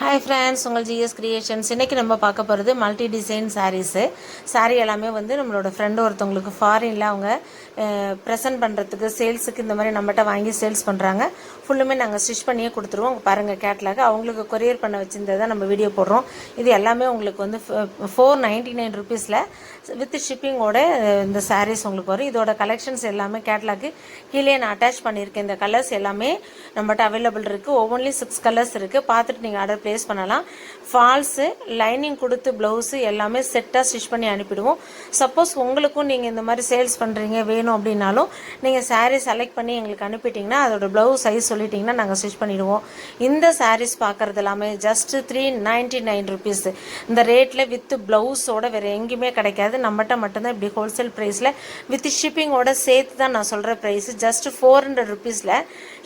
Hi friends உங்கள் GS creations இன்றைக்கி நம்ம பார்க்க போகிறது மல்டி டிசைன் சாரீஸு சாரீ எல்லாமே வந்து நம்மளோட ஃப்ரெண்டு ஒருத்தவங்களுக்கு ஃபாரினில் அவங்க ப்ரெசென்ட் பண்ணுறதுக்கு சேல்ஸுக்கு இந்த மாதிரி நம்மகிட்ட வாங்கி சேல்ஸ் பண்ணுறாங்க ஃபுல்லுமே நாங்கள் ஸ்டிச் பண்ணியே கொடுத்துருவோம். பாருங்கள் கேட்லாக் அவங்களுக்கு கொரியர் பண்ண வச்சிருந்ததை நம்ம வீடியோ போடுறோம். இது எல்லாமே உங்களுக்கு வந்து ஃபோர் நைன்டி நைன் ருபீஸில் வித் ஷிப்பிங்கோட இந்த சாரீஸ் உங்களுக்கு வரும். இதோட கலெக்ஷன்ஸ் எல்லாமே கேட்லாக்கு கீழே நான் அட்டாச் பண்ணியிருக்கேன். இந்த கலர்ஸ் எல்லாமே நம்மகிட்ட அவைலபிள் இருக்குது ஒவ்வொன்றிலையும் சிக்ஸ் கலர்ஸ் இருக்குது பார்த்துட்டு நீங்கள் ஆர்டர் ப்ளேஸ் பண்ணலாம். ஃபால்ஸு லைனிங் கொடுத்து ப்ளவுஸு எல்லாமே செட்டாக ஸ்டிச் பண்ணி அனுப்பிடுவோம். சப்போஸ் உங்களுக்கும் நீங்கள் இந்த மாதிரி சேல்ஸ் பண்ணுறீங்க வேணும் அப்படின்னாலும் நீங்கள் சாரீ செலக்ட் பண்ணி எங்களுக்கு அனுப்பிட்டிங்கன்னா அதோட ப்ளவுஸ் சைஸ் சொல்லிட்டிங்கன்னா நாங்கள் ஸ்டிச் பண்ணிவிடுவோம் இந்த சாரீஸ் பார்க்குறது எல்லாமே just three ninety nine rupees இந்த ரேட்டில் வித்து ப்ளவுஸோட வேறு எங்கேயுமே கிடைக்காது. நம்மகிட்ட மட்டும்தான் இப்படி ஹோல்சேல் ப்ரைஸில் வித் ஷிப்பிங்கோட சேர்த்து தான் நான் சொல்கிற ப்ரைஸ் ஜஸ்ட் ஃபோர் ஹண்ட்ரட் ருபீஸில்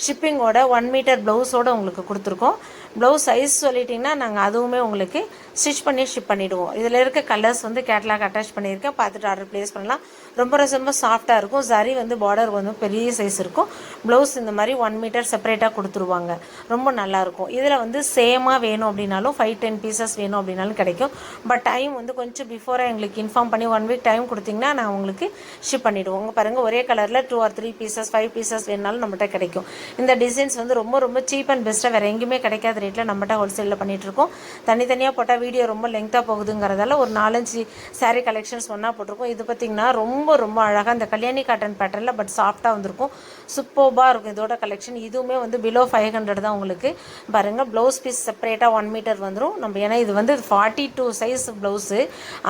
ஷிப்பிங்கோட ஒன் மீட்டர் ப்ளவுஸோட உங்களுக்கு கொடுத்துருக்கோம். ப்ளவுஸ் சைஸ் சொல்லிட்டிங்கன்னா நாங்கள் அதுவுமே உங்களுக்கு ஸ்டிச் பண்ணி ஷிப் பண்ணிவிடுவோம் இதில் இருக்க கலர்ஸ் வந்து கேட்லாக் அட்டாச் பண்ணியிருக்கேன். பார்த்துட்டு ஆர்டர் ப்ளேஸ் பண்ணலாம். ரொம்ப ரொம்ப சாஃப்டாக இருக்கும். சரி வந்து பார்டர் வந்து பெரிய சைஸ் இருக்கும். ப்ளவுஸ் இந்த மாதிரி ஒன் மீட்டர் செப்பரேட்டாக கொடுத்துருவாங்க. ரொம்ப நல்லாயிருக்கும் இதில் வந்து சேமாக வேணும் அப்படின்னாலும் ஃபைவ் டென் பீசஸ் வேணும் அப்படின்னாலும் கிடைக்கும். பட் டைம் வந்து கொஞ்சம் பிஃபோராக எங்களுக்கு இன்ஃபார்ம் பண்ணி ஒன் வீக் டைம் கொடுத்தீங்கன்னா நான் உங்களுக்கு ஷிப் பண்ணிவிடுவோம் உங்கள் பாருங்கள் ஒரே கலரில் two or three pieces five pieces வேணாலும் நம்மகிட்ட கிடைக்கும். இந்த டிசைன்ஸ் வந்து ரொம்ப ரொம்ப சீப் அண்ட் பெஸ்ட்டாக வேறு எங்கேயுமே கிடைக்காது. ரேட்டில் நம்மகிட்ட ஹோல்சேலில் பண்ணிகிட்ருக்கோம் தனித்தனியாக போட்டால் வீடியோ ரொம்ப லெங்க்த்தாக போகுதுங்கிறதால ஒரு நாலஞ்சு சாரீ கலெக்ஷன்ஸ் ஒன்றா போட்டிருக்கோம். இது பார்த்திங்கன்னா ரொம்ப ரொம்ப அழகாக இந்த கல்யாணி காட்டன் பேட்டர்னில் பட் சாஃப்ட்டாக வந்திருக்கும். சூப்பர்பாக இருக்கும் இதோட கலெக்ஷன் இதுவுமே வந்து பிலோ ஃபைவ் ஹண்ட்ரட் தான் உங்களுக்கு. பாருங்கள் ப்ளவுஸ் பீஸ் செப்பரேட்டாக ஒன் மீட்டர் வந்துடும் நம்ம ஏன்னா இது வந்து ஃபார்ட்டி டூ சைஸ் ப்ளவுஸு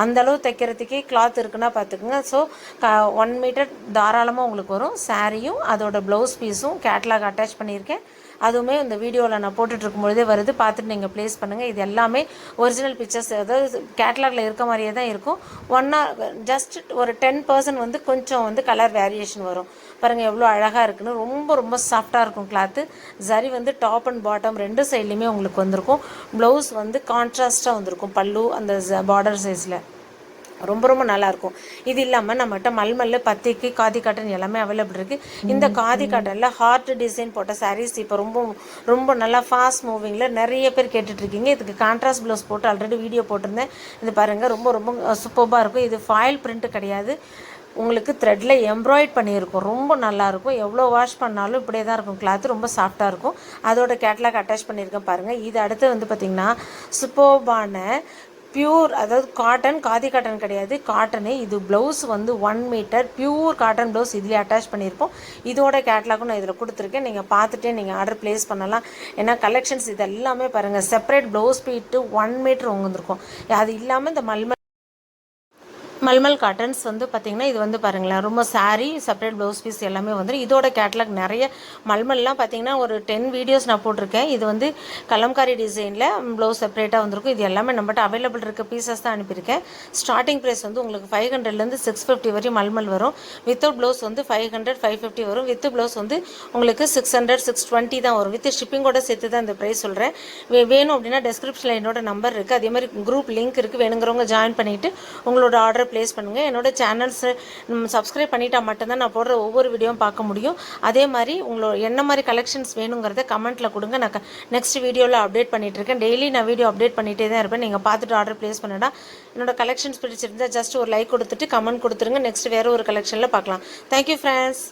அந்தளவு தைக்கிறதுக்கே கிளாத் இருக்குன்னா பார்த்துக்குங்க ஸோ க ஒன் மீட்டர் தாராளமாக உங்களுக்கு வரும். சாரியும் அதோட ப்ளவுஸ் பீஸும் கேட்லாக் அட்டாச் பண்ணியிருக்கேன். அதுவுமே இந்த வீடியோவில் நான் போட்டுட்ருக்கும் பொழுதே வருது. பார்த்துட்டு நீங்கள் ப்ளேஸ் பண்ணுங்கள் இது எல்லாமே ஒரிஜினல் பிக்சர்ஸ் அதாவது கேட்லாகில் இருக்க மாதிரியே தான் இருக்கும். ஒன் ஆர் ஜஸ்ட் ஒரு டென் பர்சன்ட் வந்து கொஞ்சம் வந்து கலர் வேரியேஷன் வரும். பாருங்கள் எவ்வளோ அழகாக இருக்குன்னு. ரொம்ப ரொம்ப சாஃப்டாக இருக்கும் கிளாத்து சரி வந்து டாப் அண்ட் பாட்டம் ரெண்டு சைட்லேயுமே உங்களுக்கு வந்திருக்கும். ப்ளவுஸ் வந்து கான்ட்ராஸ்ட்டாக வந்திருக்கும் பல்லு அந்த பார்டர் சைஸில் ரொம்ப ரொம்ப நல்லா இருக்கும் இது இல்லாமல் நம்மகிட்ட மல்மல்ல பத்திக்கு காதி காட்டன் எல்லாமே அவைலபிள் இருக்குது இந்த காதி காட்டனில் ஹார்ட் டிசைன் போட்ட சாரீஸ் இப்போ ரொம்ப ரொம்ப நல்லா ஃபாஸ்ட் மூவிங்கில் நிறைய பேர் கேட்டுட்ருக்கீங்க. இதுக்கு கான்ட்ராஸ்ட் ப்ளவுஸ் போட்டு ஆல்ரெடி வீடியோ போட்டிருந்தேன். இது பாருங்கள் ரொம்ப ரொம்ப சூப்பராக இருக்கும். இது ஃபாயில் பிரிண்ட் கிடையாது. உங்களுக்கு த்ரெட்டில் எம்ப்ராய்ட் பண்ணியிருக்கும். ரொம்ப நல்லாயிருக்கும் எவ்வளோ வாஷ் பண்ணாலும் இப்படியே தான் இருக்கும். கிளாத் ரொம்ப சாஃப்டாக இருக்கும். அதோட கேட்லாக் அட்டாச் பண்ணியிருக்கேன் பாருங்கள் இது அடுத்து வந்து பார்த்திங்கன்னா சுப்போபான பியூர் அதாவது காட்டன் காதி காட்டன் கிடையாது. காட்டனு இது ப்ளவுஸ் வந்து one metre pure cotton blouse இதுலேயே அட்டாச் பண்ணியிருப்போம். இதோட கேட்லாக்கும் நான் இதில் கொடுத்துருக்கேன். நீங்கள் பார்த்துட்டே நீங்கள் ஆர்டர் ப்ளேஸ் பண்ணலாம். ஏன்னா கலெக்ஷன்ஸ் இது எல்லாமே பாருங்கள் separate blouse bit one metre வந்துருக்கும் அது இல்லாமல் இந்த மல்மல் மல்மல் காட்டன்ஸ் வந்து பார்த்திங்கன்னா இது வந்து பாருங்களேன் ரொம்ப saree செப்பரேட் ப்ளவுஸ் பீஸ் எல்லாமே வந்துடும் இதோட கேட்லாக் நிறைய மல்மல்லாம் பார்த்தீங்கன்னா ஒரு டென் வீடியோஸ் நான் போட்டிருக்கேன். இது வந்து கலம்காரி டிசைனில் ப்ளவுஸ் செப்பரேட்டாக வந்திருக்கும். இது எல்லாமே நம்மகிட்ட அவைலபிள் இருக்க பீசஸ் தான் அனுப்பியிருக்கேன். ஸ்டார்டிங் ப்ரைஸ் வந்து உங்களுக்கு ஃபைவ் ஹண்ட்ரட்லேருந்து சிக்ஸ் ஃபிஃப்டி வரையும் மல்மல் வரும். வித்தவுட் ப்ளவுஸ் வந்து ஃபைவ் ஹண்ட்ரட் ஃபைவ் ஃபிஃப்டி வரும். வித் ப்ளவுஸ் வந்து உங்களுக்கு சிக்ஸ் ஹண்ட்ரட் சிக்ஸ் டுவெண்ட்டி தான் வரும். வித் ஷிப்பிங்கோட சேர்த்து தான் இந்த ப்ரைஸ் சொல்கிறேன் வேணும் அப்படின்னா டெஸ்கிரிப்ஷனில் என்னோட நம்பர் இருக்குது அதே மாதிரி குரூப் லிங்க் இருக்குது வேணுங்கிறவங்க ஜாயின் பண்ணிவிட்டு உங்களோட ஆர்டர் ப்ளேஸ் பண்ணுங்கள் என்னோட சேனல்ஸ் சப்ஸ்கிரைப் பண்ணிட்டா மட்டும்தான் நான் போடுற ஒவ்வொரு வீடியோவும் பார்க்க முடியும். அதே மாதிரி உங்களோட என்ன மாதிரி கலெக்ஷன்ஸ் வேணுங்கிறத கமெண்ட்டில் கொடுங்க. நான் நெக்ஸ்ட் வீடியோவில் அப்டேட் பண்ணிகிட்ருக்கேன் இருக்கேன். டெய்லி நான் வீடியோ அப்டேட் பண்ணிகிட்டே தான் இருப்பேன். நீங்கள் பார்த்துட்டு ஆர்டர் ப்ளேஸ் பண்ணிடா. என்னோடய கலெக்ஷன்ஸ் பிடிச்சிருந்தால் ஜஸ்ட் ஒரு லைக் கொடுத்துட்டு கமெண்ட் கொடுத்துருங்க. நெக்ஸ்ட் வேறு ஒரு கலெக்ஷனில் பார்க்கலாம். Thank you friends